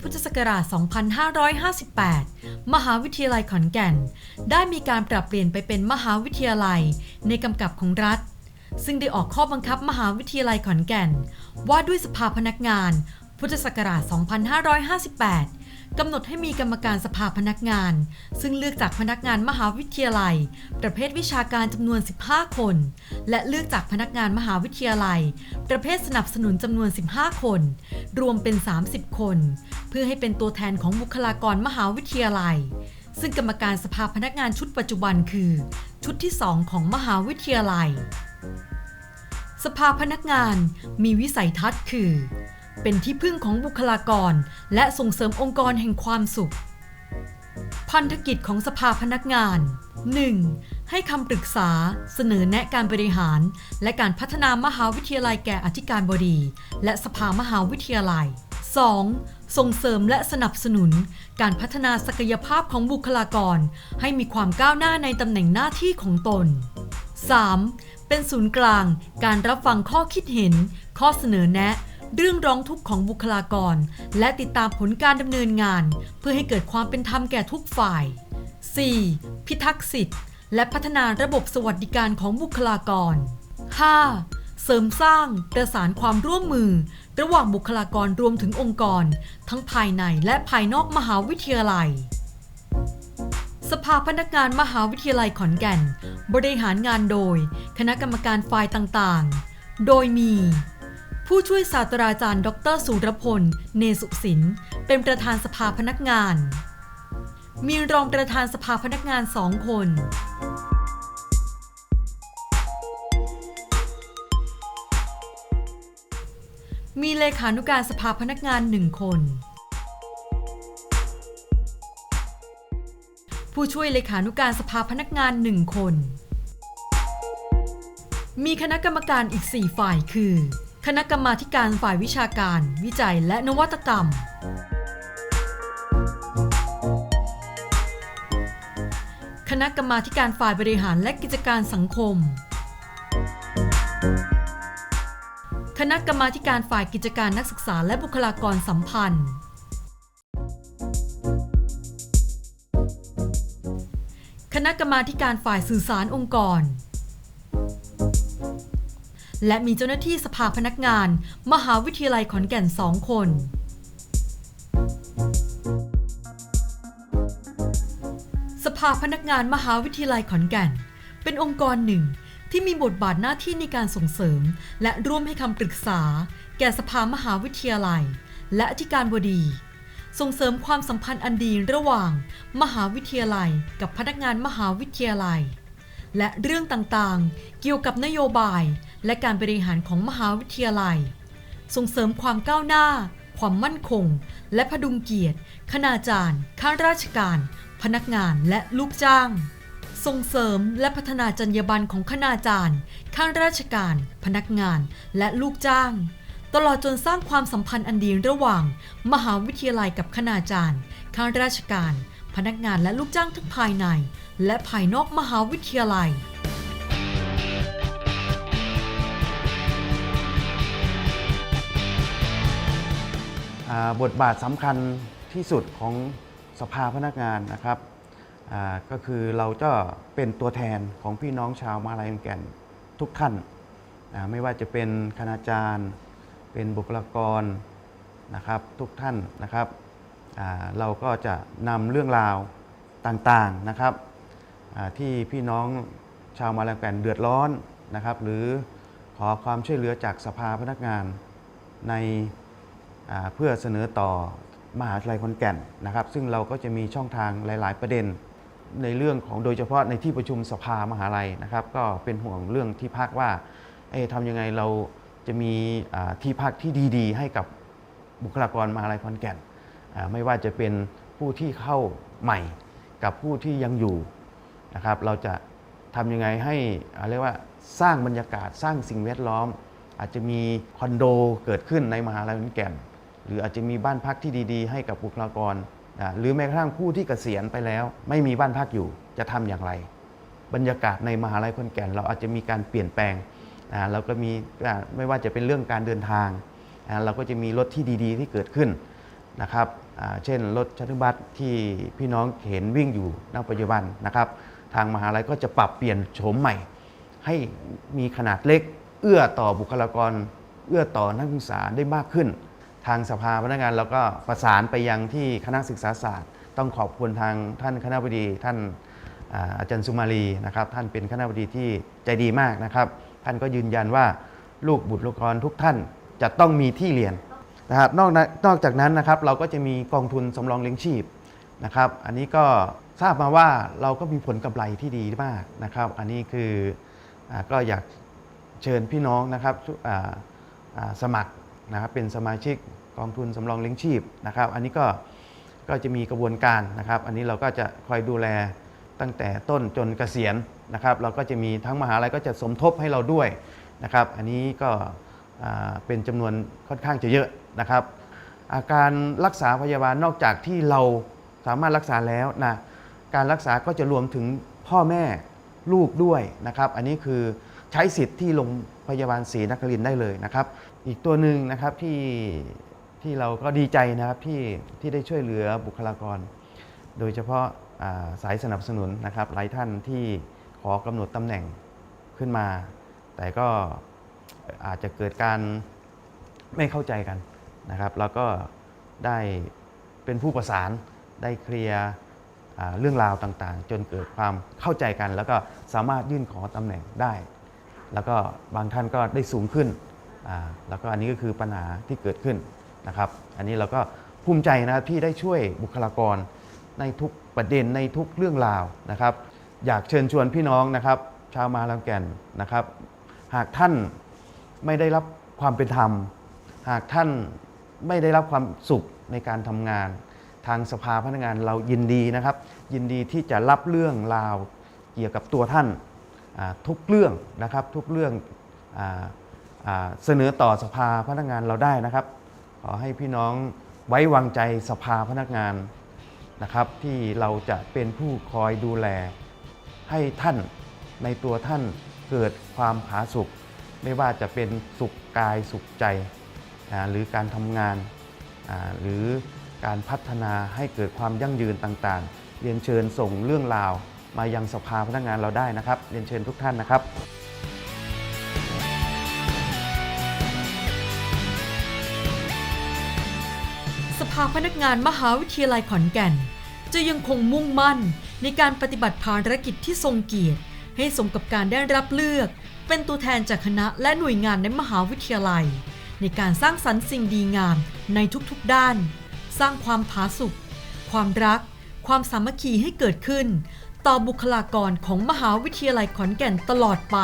พุทธศักราช 2558 มหาวิทยาลัยขอนแก่น ได้มีการปรับเปลี่ยนไปเป็นมหาวิทยาลัยในกำกับของรัฐ ซึ่งได้ออกข้อบังคับมหาวิทยาลัยขอนแก่น ว่าด้วยสภาพนักงาน พุทธศักราช 2558 กำหนดให้มีกรรมการสภาพนักงาน ซึ่งเลือกจากพนักงานมหาวิทยาลัย ประเภทวิชาการจำนวน 15 คน และเลือกจากพนักงานมหาวิทยาลัย ประเภทสนับสนุนจำนวน 15 คน รวมเป็น 30 คน เพื่อให้เป็นตัวแทนของบุคลากรมหาวิทยาลัย ซึ่งกรรมการสภาพนักงานชุดปัจจุบันคือ ชุดที่ 2 ของมหาวิทยาลัย สภาพนักงานมีวิสัยทัศน์คือ เป็นที่พึ่งของบุคลากร และส่งเสริมองค์กรแห่งความสุข พันธกิจของสภาพนักงาน 1. ให้คำปรึกษา เสนอแนะการบริหาร และการพัฒนามหาวิทยาลัยแก่อธิการบดี และสภามหาวิทยาลัย 2. ส่งเสริมและสนับสนุน การพัฒนาศักยภาพของบุคลากร ให้มีความก้าวหน้าในตำแหน่งหน้าที่ของตน 3. เป็นศูนย์กลาง การรับฟังข้อคิดเห็น ข้อเสนอแนะ เรื่องร้องทุกข์ของบุคลากร และติดตามผลการดำเนินงาน เพื่อให้เกิดความเป็นธรรมแก่ทุกฝ่าย 4. พิทักษ์สิทธิ์ และพัฒนาระบบสวัสดิการของบุคลากร 5. เสริมสร้างประสานความร่วมมือ ระหว่างบุคลากรรวมถึงองค์กร ทั้งภายในและภายนอกมหาวิทยาลัย สภาพนักงานมหาวิทยาลัยขอนแก่น บริหารงานโดย คณะกรรมการฝ่ายต่างๆ โดยมี ผู้ช่วยศาสตราจารย์ ดรสุรพล เนสุสิน เป็นประธานสภาพนักงาน มีรองประธานสภาพนักงานสองคน มีเลขานุการสภาพนักงานหนึ่งคน ผู้ช่วยเลขานุการสภาพนักงานหนึ่งคน มีคณะกรรมการอีก 4 ฝ่ายคือ คณะกรรมาการฝ่ายวิชาการ วิจัยและนวัตกรรม คณะกรรมาการฝ่ายบริหารและกิจการสังคม คณะกรรมาการฝ่ายกิจการนักศึกษาและบุคลากรสัมพันธ์ คณะกรรมาการฝ่ายสื่อสารองค์กร และมีเจ้าหน้าที่สภาพนักงาน มหาวิทยาลัยขอนแก่นสองคน สภาพนักงานมหาวิทยาลัยขอนแก่น เป็นองค์กรหนึ่งที่มีบทบาทหน้าที่ในการส่งเสริม และร่วมให้คำปรึกษา แก่สภามหาวิทยาลัย และอธิการบดี ส่งเสริมความสัมพันธ์อันดีระหว่าง มหาวิทยาลัย กับพนักงานมหาวิทยาลัย และเรื่องต่างๆ เกี่ยวกับนโยบาย และการบริหารของมหาวิทยาลัย ส่งเสริมความก้าวหน้า ความมั่นคง และพดุงเกียรติ คณาจารย์ ข้าราชการ พนักงานและลูกจ้าง ส่งเสริมและพัฒนาจรรยาบรรณของคณาจารย์ ข้าราชการ พนักงาน และลูกจ้าง ตลอดจนสร้างความสัมพันธ์อันดีระหว่าง มหาวิทยาลัยกับคณาจารย์ ข้าราชการ พนักงานและลูกจ้างทั้งภายใน และภายนอกมหาวิทยาลัย บทบาทสำคัญที่สุดของสภาพนักงานนะครับก็คือเราจะเป็นตัวแทนของพี่น้องชาวมาลัยแก่นทุกท่านไม่ว่าจะเป็นคณาจารย์ เป็นบุคลากรนะครับทุกท่านนะครับเราก็จะนำเรื่องราวต่างๆนะครับที่พี่น้องชาวมาลัยแก่นเดือดร้อนนะครับ หรือขอความช่วยเหลือจากสภาพนักงานใน เพื่อเสนอต่อมหาวิทยาลัยขอนแก่นนะครับ ซึ่งเราก็จะมีช่องทางหลาย ๆ ประเด็น ในเรื่องของโดยเฉพาะในที่ประชุมสภามหาลัยนะครับ ก็เป็นห่วงเรื่องที่พักว่าเอ๊ะทำยังไงเราจะมีที่พักที่ดี ๆ ให้กับบุคลากรมหาลัยขอนแก่นไม่ว่าจะเป็นผู้ที่เข้าใหม่กับผู้ที่ยังอยู่นะครับ เราจะทำยังไงให้เรียกว่าสร้างบรรยากาศสร้างสิ่งแวดล้อม อาจจะมีคอนโดเกิดขึ้นในมหาลัยขอนแก่น หรืออาจจะมีบ้านพักที่ดี ๆ ให้กับบุคลากรนะหรือแม้กระทั่งผู้ที่เกษียณไปแล้ว ไม่มีบ้านพักอยู่จะทำอย่างไร บรรยากาศในมหาลัยขอนแก่น เราอาจจะมีการเปลี่ยนแปลงนะเราก็มีไม่ว่าจะเป็นเรื่องการเดินทางนะเราก็จะมีรถที่ดี ๆ ที่เกิดขึ้นนะครับเช่นรถชัตเทิลบัสที่พี่น้องเห็นวิ่งอยู่ณปัจจุบันนะครับ ทางมหาลัยก็จะปรับเปลี่ยนโฉมใหม่ ให้มีขนาดเล็ก เอื้อต่อบุคลากร เอื้อต่อนักศึกษาได้มากขึ้น ทางสภาพนักงานเราก็ประสานไปยังที่คณะศึกษาศาสตร์ ต้องขอบคุณทางท่านคณะบดี ท่านอาจารย์สุมาลีนะครับ ท่านเป็นคณะบดีที่ใจดีมากนะครับ ท่านก็ยืนยันว่าลูกบุตรลูกกรทุกท่านจะต้องมีที่เรียนนะครับนอกนั้นอกจากนั้นนะครับเราก็จะมีกองทุนสำรองเลี้ยงชีพนะครับ อันนี้ก็ทราบมาว่าเราก็มีผลกำไรที่ดีมากนะครับ อันนี้คืออก็อยากเชิญพี่น้องนะครับสมัคร นะครับเป็นสมาชิกกองทุนสำรองเลี้ยงชีพนะครับ อันนี้ก็ก็จะมีกระบวนการนะครับ อันนี้เราก็จะคอยดูแลตั้งแต่ต้นจนเกษียณนะครับ เราก็จะมีทั้งมหาลัยก็จะสมทบให้เราด้วยนะครับ อันนี้ก็เป็นจำนวนค่อนข้างจะเยอะนะครับ อาการรักษาพยาบาลนอกจากที่เราสามารถรักษาแล้วนะการรักษาก็จะรวมถึงพ่อแม่ลูกด้วยนะครับ อันนี้คือใช้สิทธิ์ที่โรงพยาบาลศรีนครินได้เลยนะครับ อีกตัวหนึ่งนะครับที่ที่เราก็ดีใจนะครับที่ที่ได้ช่วยเหลือบุคลากร โดยเฉพาะาสายสนับสนุนนะครับ หลายท่านที่ขอกำหนดตำแหน่งขึ้นมา แต่ก็อาจจะเกิดการไม่เข้าใจกันนะครับแล้วก็ได้เป็นผู้ประสานได้เคลียร์เรื่องราวต่างๆ จนเกิดความเข้าใจกัน แล้วก็สามารถยื่นขอตำแหน่งได้ แล้วก็บางท่านก็ได้สูงขึ้น แล้วก็อันนี้ก็คือปัญหาที่เกิดขึ้นนะครับ อันนี้เราก็ภูมิใจนะครับที่ได้ช่วยบุคลากรในทุกประเด็นในทุกเรื่องราวนะครับ อยากเชิญชวนพี่น้องนะครับ ชาวมาลำแก่นนะครับ หากท่านไม่ได้รับความเป็นธรรม หากท่านไม่ได้รับความสุขในการทำงาน ทางสภาพนักงานเรายินดีนะครับ ยินดีที่จะรับเรื่องราวเกี่ยวกับตัวท่านทุกเรื่องนะครับทุกเรื่องอ เสนอต่อสภาพนักงานเราได้นะครับ ขอให้พี่น้องไว้วางใจสภาพนักงานนะครับ ที่เราจะเป็นผู้คอยดูแลให้ท่านในตัวท่านเกิดความผาสุกไม่ว่าจะเป็นสุขกายสุขใจ หรือการทำงาน หรือการพัฒนาให้เกิดความยั่งยืนต่างๆ เรียนเชิญส่งเรื่องราวมายังสภาพนักงานเราได้นะครับ เรียนเชิญทุกท่านนะครับ ภาพนักงานมหาวิทยาลัยขอนแก่น จะยังคงมุ่งมั่นในการปฏิบัติภารกิจที่ทรงเกียรติ ให้สมกับการได้รับเลือก เป็นตัวแทนจากคณะและหน่วยงานในมหาวิทยาลัย ในการสร้างสรรค์สิ่งดีงามในทุกๆด้าน สร้างความผาสุกความรัก ความสามัคคีให้เกิดขึ้น ต่อบุคลากรของมหาวิทยาลัยขอนแก่นตลอดไป